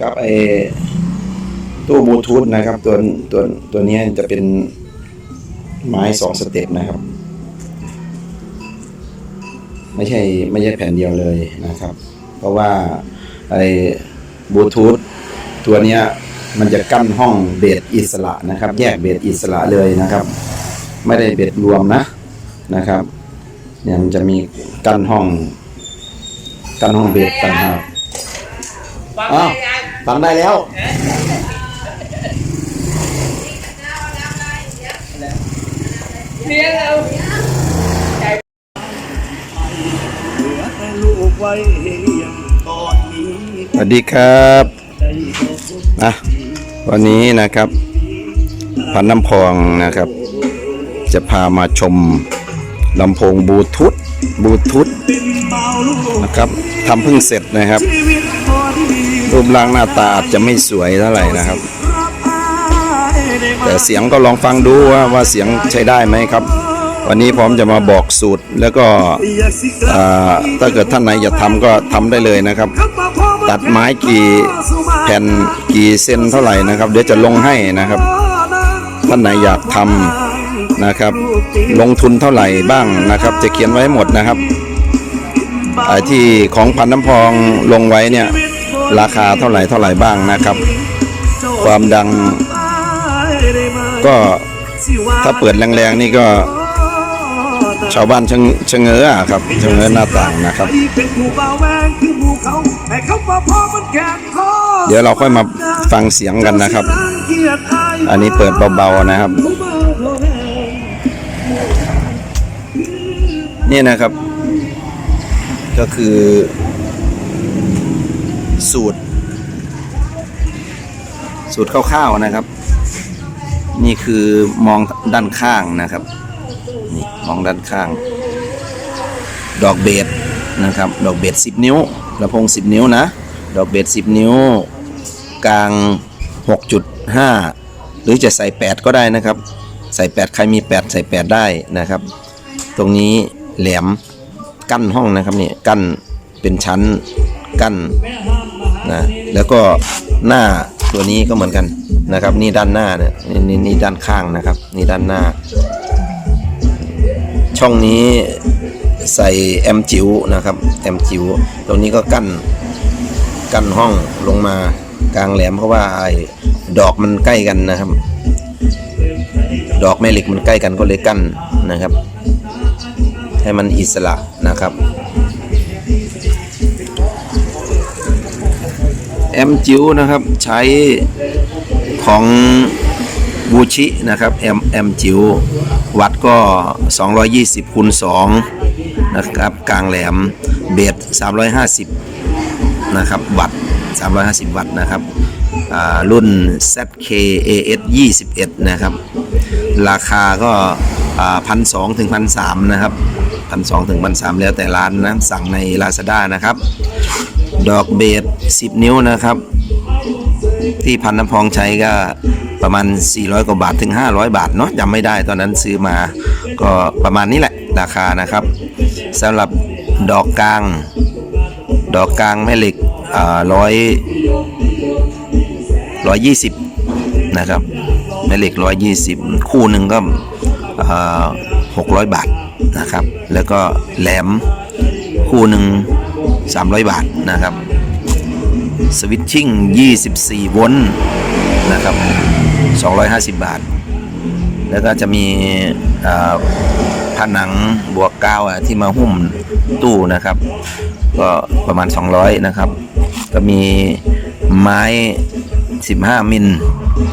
กับไอ้ตู้บลูทูธนะครับ ตัวตัวตัวนี้จะเป็นไม้สองสเต็ปนะครับ ไม่ใช่ไม่ใช่แผ่นเดียวเลยนะครับ เพราะว่าไอ้บลูทูธตัวนี้มันจะกั้นห้องเบสอิสระนะครับ แยกเบสอิสระเลยนะครับ ไม่ได้เบสรวมนะนะครับเนี่ยมันจะมีกั้นห้องกั้นห้องเบสต่างหากอ้าว ฟังได้แล้ว เลี้ยงเราเหลือแลูกไว้เฮียงตอนนี้สวัสดีครับนะวันนี้นะครับพันน้ำพองนะครับ จะพามาชมลำโพงบลูทูธบลูทูธเป็นเบาลูกนะครับทำเพิ่งเสร็จนะครับ รูปร่างหน้าตาอาจจะไม่สวยเท่าไหร่นะครับ แต่เสียงก็ลองฟังดูว่าว่าเสียงใช้ได้ไหมครับ วันนี้ผมจะมาบอกสูตรแล้วก็ถ้าเกิดท่านไหนอยากทำก็ทำได้เลยนะครับ ตัดไม้กี่แผ่นกี่เซนเท่าไหร่นะครับ เดี๋ยวจะลงให้นะครับ ท่านไหนอยากทำนะครับ ลงทุนเท่าไหร่บ้างนะครับ จะเขียนไว้หมดนะครับไอที่ของพันน้ำพองลงไว้เนี่ย ราคาเท่าไหร่เท่าไหร่บ้างนะครับ ความดังก็ถ้าเปิดแรงๆนี่ก็ ชาวบ้านชะเงชะเงออะครับชะเง้อหน้าต่างนะครับ เดี๋ยวเราค่อยมาฟังเสียงกันนะครับ อันนี้เปิดเบาๆนะครับ นี่นะครับ ก็คือ สูตร สูตรคร่าวๆนะครับ นี่คือมองด้านข้างนะครับนี่มองด้านข้าง ดอกเบสนะครับ ดอกเบส10นิ้วลำโพง10นิ้วนะ ดอกเบส10นิ้ว กลาง 6.5 หรือจะใส่ 8 ก็ได้นะครับ ใส่ 8 ใครมี 8 ใส่ 8 ได้นะครับ ตรงนี้แหลมกั้นห้องนะครับนี่กั้นเป็นชั้นกั้น นะแล้วก็หน้าตัวนี้ก็เหมือนกันนะครับ นี่ด้านหน้าเนี่ยนี่นี่ด้านข้างนะครับ นี่ด้านหน้า ช่องนี้ใส่แอมจิ๋วนะครับแอมจิ๋วตรงนี้ก็กั้นกั้นห้องลงมากลางแหลมเพราะว่าไอ้ดอกมันใกล้กันนะครับ ดอกแม่เหล็กมันใกล้กันก็เลยกั้นนะครับ ให้มันอิสระนะครับ แอมจิวนะครับ ใช้ของบูชินะครับแอมแอมจิววัดก็ 220คูณ2นะครับกลางแหลมเบส350 นะครับ วัตต์350 วัตต์นะครับอ่ารุ่น ZKAS 21 นะครับ ราคาก็พันสองถึงพันสามนะครับพันสองถึงพันสามแล้วแต่ร้านนะ สั่งใน Lazada นะครับ ดอกเบส10 นิ้วนะครับ ที่พันน้ำพองใช้ก็ประมาณ 400 กว่าบาทถึง 500 บาทเนาะจำไม่ได้ตอนนั้นซื้อมาก็ประมาณนี้แหละราคานะครับสำหรับดอกกลาง ดอกกลางแม่เหล็กร้อยร้อยยี่สิบนะครับแม่เหล็กร้อยยี่สิบคู่หนึ่งก็หกร้อยบาทนะครับ แล้วก็แหลมคู่หนึ่ง สามร้อยบาทนะครับสวิตชิ่ง 24 โวลต์นะครับ 250 บาท แล้วก็จะมีผนังบวกกาวที่มาหุ้มตู้นะครับ ก็ประมาณ 200 นะครับ ก็มีไม้ 15 มิล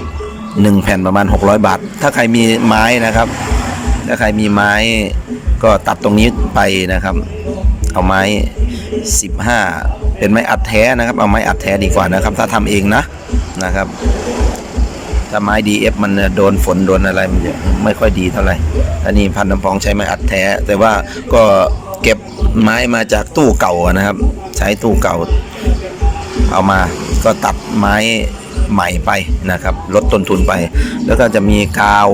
1แผ่นประมาณ 600 บาท ถ้าใครมีไม้นะครับ ถ้าใครมีไม้ก็ตัดตรงนี้ไปนะครับ เอาไม้ 15 เป็นไม้อัดแท้นะครับ เอาไม้อัดแท้ดีกว่านะครับ ถ้าทำเองนะนะครับ ถ้าไม้ DF มันโดนฝนโดนอะไรมันไม่ค่อยดีเท่าไหร่ อันนี้พันน้ำพองใช้ไม้อัดแท้ แต่ว่าก็เก็บไม้มาจากตู้เก่านะครับ ใช้ตู้เก่า เอามาก็ตัดไม้ใหม่ไปนะครับ ลดต้นทุนไป แล้วก็จะมีกาว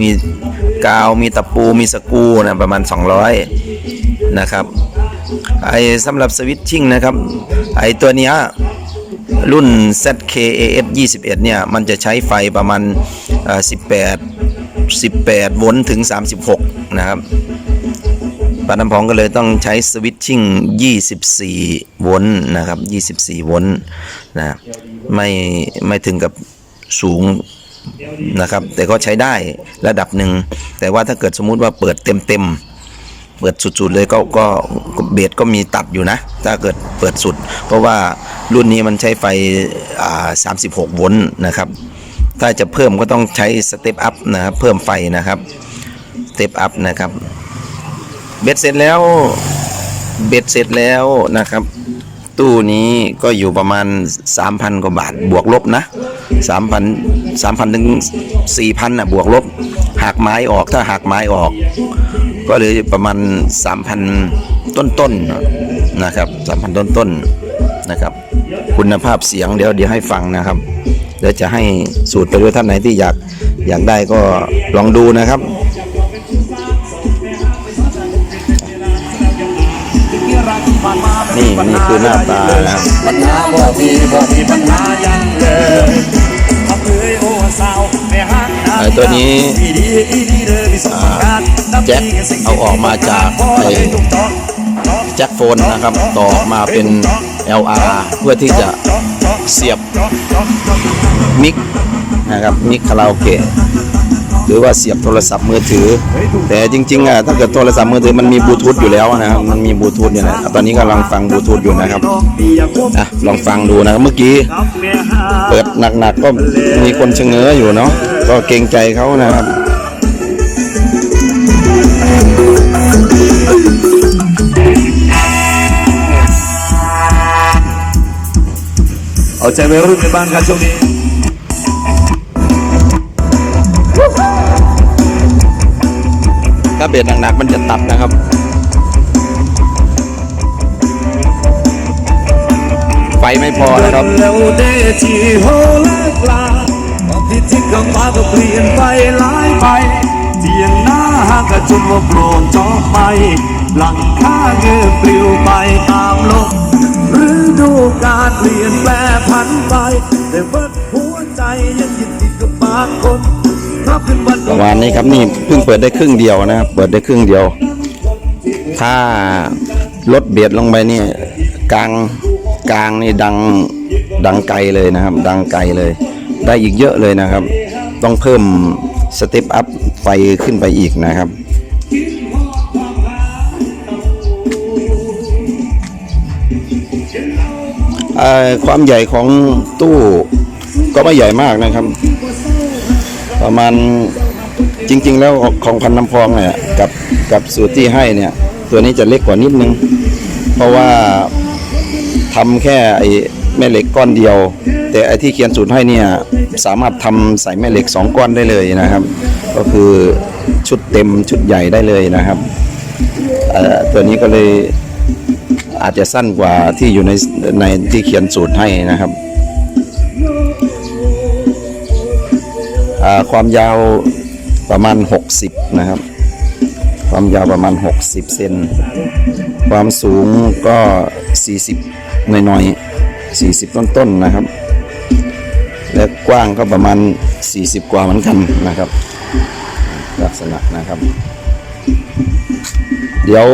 มีกาวมีตะปูมีสกูนะประมาณ 200 นะครับ ไอ้สำหรับสวิตชิ่งนะครับ ไอ้ตัวเนี้ยรุ่น ZKAF 21 เนี่ย มันจะใช้ไฟประมาณ 18 18 โวลต์ถึง 36 นะครับปาน้ำพองก็เลยต้องใช้สวิตชิ่ง 24 โวลต์นะครับ 24 โวลต์นะ ไม่ ไม่ถึงกับสูงนะครับ แต่ก็ใช้ได้ระดับหนึ่ง แต่ว่าถ้าเกิดสมมุติว่าเปิดเต็มเต็ม เปิดสุดๆเลยก็ก็ก็เบสก็มีตัดอยู่นะ ถ้าเกิดเปิดสุด เพราะว่ารุ่นนี้มันใช้ไฟอ่า36 โวลต์นะครับ ถ้าจะเพิ่มก็ต้องใช้สเต็ปอัพนะครับ เพิ่มไฟนะครับสเต็ปอัพนะครับเบ็ดเสร็จแล้วเบ็ดเสร็จแล้วนะครับ ตู้นี้ก็อยู่ประมาณ 3,000 กว่าบาทบวกลบนะ 3,000 3,000ถึง4,000นะบวกลบ หักไม้ออกถ้าหักไม้ออก ก็เหลยประมาณ 3,000 ต้นๆนนะครับ3,000 ต้นๆนนะครับ คุณภาพเสียงเดี๋ยวเดี๋ยวให้ฟังนะครับเดี๋ยวจะให้สูตรไปด้วยท่านไหนที่อยากอยากได้ก็ลองดูนะครับนี่นี่คือหน้าตานะครับปัญหาบ่มีบ่มีปัญหายังเลยทำเอ้ยโอ้สาว ตัวนี้แจ็คเอาออกมาจากแจ็คโฟนนะครับ ต่อมาเป็น LR เพื่อที่จะเสียบมิกนะครับมิกคาราโอเกะ หรือว่าเสียบโทรศัพท์มือถือ แต่จริงๆอะถ้าเกิดโทรศัพท์มือถือมันมีบลูทูธอยู่แล้วนะครับมันมีบลูทูธอยู่นะตอนนี้กำลังฟังบลูทูธอยู่นะครับอะลองฟังดูนะครับเมื่อกี้ เปิดหนักๆก็มีคนชะเง้ออยู่เนาะก็เกรงใจเขานะครับเอาใจวัยรุ่นในบ้านครับช่วงนี้ ถ้าเบสหนักๆมันจะตัดนะครับไฟไม่พอนะครับแล้วเดที่โหลกลาความที่ทิ้งข้าก็เปลี่ยนไปหลายไปเทียงหน้าห่ากระจุนว่าโปรดจอบไป หลังคาเงือปลิวไปตามลมฤดูกาลเปลี่ยนแปลผันไป แต่เบิดหัวใจยังยึดติดกับบางคน ป็นวันประมาณนี้ครับนี่เพิ่งเปิดได้ครึ่งเดียวนะครับเปิดได้ครึ่งเดียว ถ้าลดเบียดลงไปนี่กลางกลางนี่ดังดังไกลเลยนะครับ ดังไกลเลย ได้อีกเยอะเลยนะครับ ต้องเพิ่มสเต็ปอัพไฟขึ้นไปอีกนะครับความใหญ่ของตู้ก็ไม่ใหญ่มากนะครับ ประมาณจริง ๆ แล้วของพันน้ำพองเนี่ยกับกับสูตรที่ให้เนี่ย ตัวนี้จะเล็กกว่านิดนึง เพราะว่าทำแค่ไอ้แม่เหล็กก้อนเดียว แต่ไอ้ที่เขียนสูตรให้เนี่ยสามารถทำใส่แม่เหล็กสองก้อนได้เลยนะครับ ก็คือชุดเต็มชุดใหญ่ได้เลยนะครับตัวนี้ก็เลยอาจจะสั้นกว่าที่อยู่ในในที่เขียนสูตรให้นะครับ ความยาวประมาณ 60 นะครับ ความยาวประมาณ 60 เซน ความสูงก็ 40 หน่อยๆ 40 ต้นๆนะครับ และกว้างก็ประมาณ 40 กว่าเหมือนกันนะครับ ลักษณะนะครับ เดี๋ยว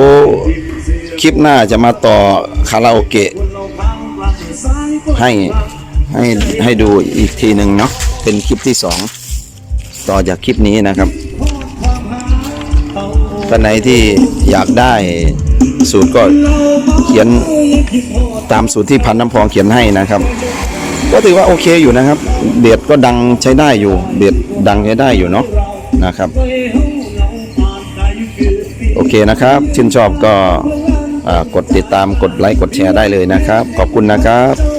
คลิปหน้าจะมาต่อคาราโอเกะให้ให้ให้ดูอีกทีหนึ่งเนาะเป็นคลิปที่สอง ต่อจากคลิปนี้นะครับท่านไหนที่อยากได้สูตรก็เขียนตามสูตรที่พันน้ำพองเขียนให้นะครับ ก็ถือว่าโอเคอยู่นะครับ เบียดก็ดังใช้ได้อยู่ เบียดดังใช้ได้อยู่เนาะนะครับ โอเคนะครับชื่นชอบก็กดติดตามกดไลค์กดแชร์ได้เลยนะครับ ขอบคุณนะครับ